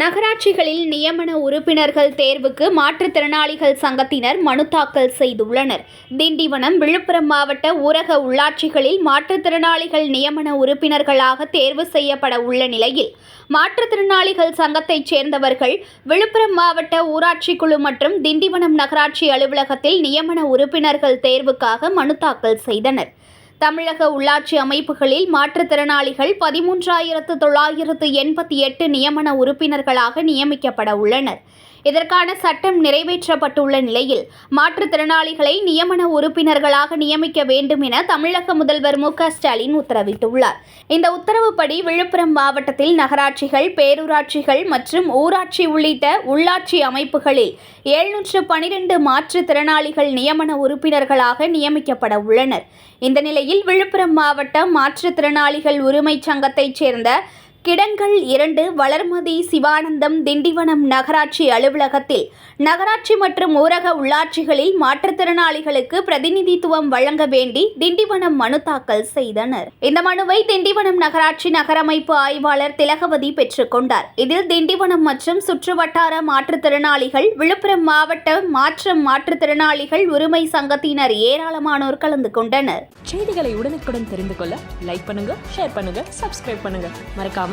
நகராட்சிகளில் நியமன உறுப்பினர்கள் தேர்வுக்கு மாற்றுத்திறனாளிகள் சங்கத்தினர் மனு தாக்கல் செய்துள்ளனர். திண்டிவனம் விழுப்புரம் மாவட்ட ஊரக உள்ளாட்சிகளில் மாற்றுத்திறனாளிகள் நியமன உறுப்பினர்களாக தேர்வு செய்யப்பட உள்ள நிலையில் மாற்றுத்திறனாளிகள் சங்கத்தைச் சேர்ந்தவர்கள் விழுப்புரம் மாவட்ட ஊராட்சி குழு மற்றும் திண்டிவனம் நகராட்சி அலுவலகத்தில் நியமன உறுப்பினர்கள் தேர்வுக்காக மனு தாக்கல் செய்தனர். தமிழக உள்ளாட்சி அமைப்புகளில் மாற்றுத்திறனாளிகள் பதிமூன்றாயிரத்து தொள்ளாயிரத்து எண்பத்தி எட்டு நியமன உறுப்பினர்களாக நியமிக்கப்பட உள்ளனர். இதற்கான சட்டம் நிறைவேற்றப்பட்டுள்ள நிலையில் மாற்றுத்திறனாளிகளை நியமன உறுப்பினர்களாக நியமிக்க வேண்டும் என தமிழக முதல்வர் மு க ஸ்டாலின் உத்தரவிட்டுள்ளார். இந்த உத்தரவுப்படி விழுப்புரம் மாவட்டத்தில் நகராட்சிகள் பேரூராட்சிகள் மற்றும் ஊராட்சி உள்ளிட்ட உள்ளாட்சி அமைப்புகளில் எழுநூற்று பனிரெண்டு மாற்றுத்திறனாளிகள் நியமன உறுப்பினர்களாக நியமிக்கப்பட உள்ளனர். இந்த நிலையில் விழுப்புரம் மாவட்ட மாற்றுத்திறனாளிகள் உரிமைச் சங்கத்தைச் சேர்ந்த கிடங்கள் இரண்டு வளர்மதி சிவானந்தம் திண்டிவனம் நகராட்சி அலுவலகத்தில். நகராட்சி மற்றும் ஊரக உள்ளாட்சிகளில் மாற்றுத்திறனாளிகளுக்கு பிரதிநிதித்துவம் வழங்க வேண்டி திண்டிவனம் மனு தாக்கல் செய்தனர். இந்த மனுவை திண்டிவனம் நகராட்சி நகரமைப்பு ஆய்வாளர் திலகவதி பெற்றுக்கொண்டார் இதில் திண்டிவனம் மற்றும் சுற்றுவட்டார மாற்றுத்திறனாளிகள் விழுப்புரம் மாவட்ட மாற்றம் மாற்றுத்திறனாளிகள் உரிமை சங்கத்தினர் ஏராளமானோர் கலந்து கொண்டனர். செய்திகளை உடனுக்குடன் தெரிந்து கொள்ள லைக் பண்ணுங்க ஷேர் பண்ணுங்க சப்ஸ்கிரைப் பண்ணுங்க. மறக்காம